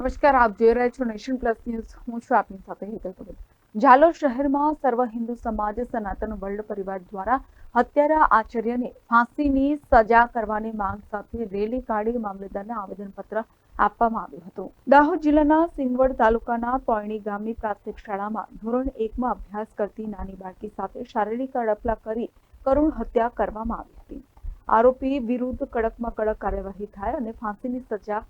નમસ્કાર, આપ જોઈ રહ્યા છો નેશન પ્લસ ન્યૂઝ. હું છું આપની સાથે હેતલ પટેલ ઝાલોદ શહેરમાં સર્વ હિન્દુ સમાજ, સનાતન વર્લ્ડ પરિવાર દ્વારા હત્યારા આચાર્યને ફાંસીની સજા કરવાની માંગ સાથે રેલી કાઢી મામલતદારને આવેદનપત્ર આપવામાં આવ્યું હતું. દાહોદ જિલ્લાના સિંગવડ તાલુકાના તોયણી ગામની પ્રાથમિક શાળામાં ધોરણ એકમાં અભ્યાસ કરતી નાની બાળકી સાથે શારીરિક અડપલા કરી કરુણ હત્યા કરવામાં આવી હતી. આરોપી વિરુદ્ધ કડકમાં કડક કાર્યવાહી થાય અને ફાંસીની સજા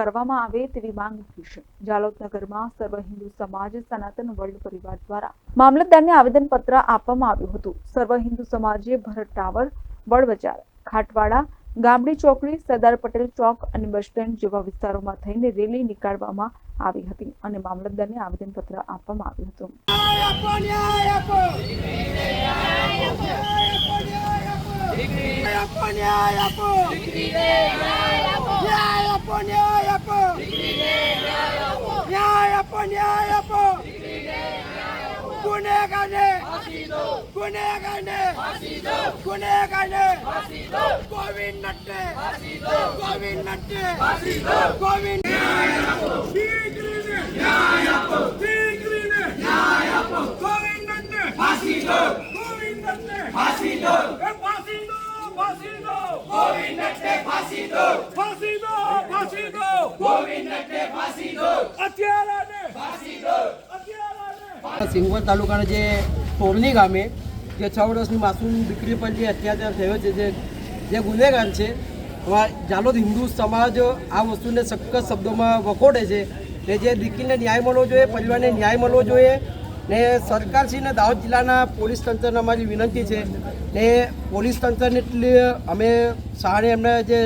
કરવામાં આવે તેવી માંગ ઉઠી છે. જાલોદ નગરમાં સર્વ હિન્દુ સમાજ, સનાતન વર્લ્ડ પરિવાર દ્વારા મામલતદારને આવેદનપત્ર આપવામાં આવ્યું હતું. સર્વ હિન્દુ સમાજે ભરત ટાવર બજાર ખાટવાડા ગામડી ચોકડી, સરદાર પટેલ ચોક અને બસ સ્ટેન્ડ જેવા વિસ્તારોમાં થઈને રેલી નીકાળવામાં આવી હતી અને મામલતદારને આવેદનપત્ર આપવામાં આવ્યું હતું. આપો ન્યાય આપો ન્યાય આપો ન્યાય આપો ન્યાય આપો ન્યાય આપો ન્યાય આપો સિંગવડ તાલુકાના જે ટોરની ગામે જે છ વર્ષની માસૂમ દીકરી પર જે અત્યાચાર થયો છે, જે જે ગુનેગાર છે જાલોદ હિન્દુ સમાજ આ વસ્તુને સખત શબ્દોમાં વખોડે છે ને જે દીકરીને ન્યાય મળવો જોઈએ, પરિવારને ન્યાય મળવો જોઈએ ને સરકારશ્રીને દાહોદ જિલ્લાના પોલીસ તંત્રને અમારી વિનંતી છે ને પોલીસ તંત્રને એટલી અમે સાડે એમને જે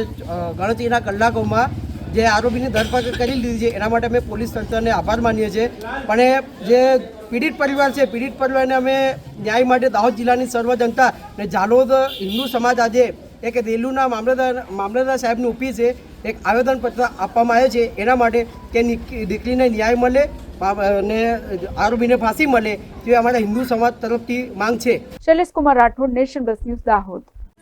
ગણતરીના કલાકોમાં જે આરોપીની ધરપકડ કરી લીધી છે, એના માટે અમે પોલીસ તંત્રને આભાર માનીએ છીએ. પણ જે પીડિત પરિવાર છે, પીડિત પરિવારને અમે ન્યાય માટે દાહોદ જિલ્લાની સર્વ જનતા ને જાલોદ હિન્દુ સમાજ આજે એક રેલુના મામલતદાર મામલતદાર સાહેબની ઓફિસ છે, એક આવેદનપત્ર આપવામાં આવે છે, એના માટે કે દીકરીને ન્યાય મળે અને આરોપીને ફાંસી મળે તે અમારા હિન્દુ સમાજ તરફથી માંગ છે. Shailesh Kumar Rathod nation plus news Dahod.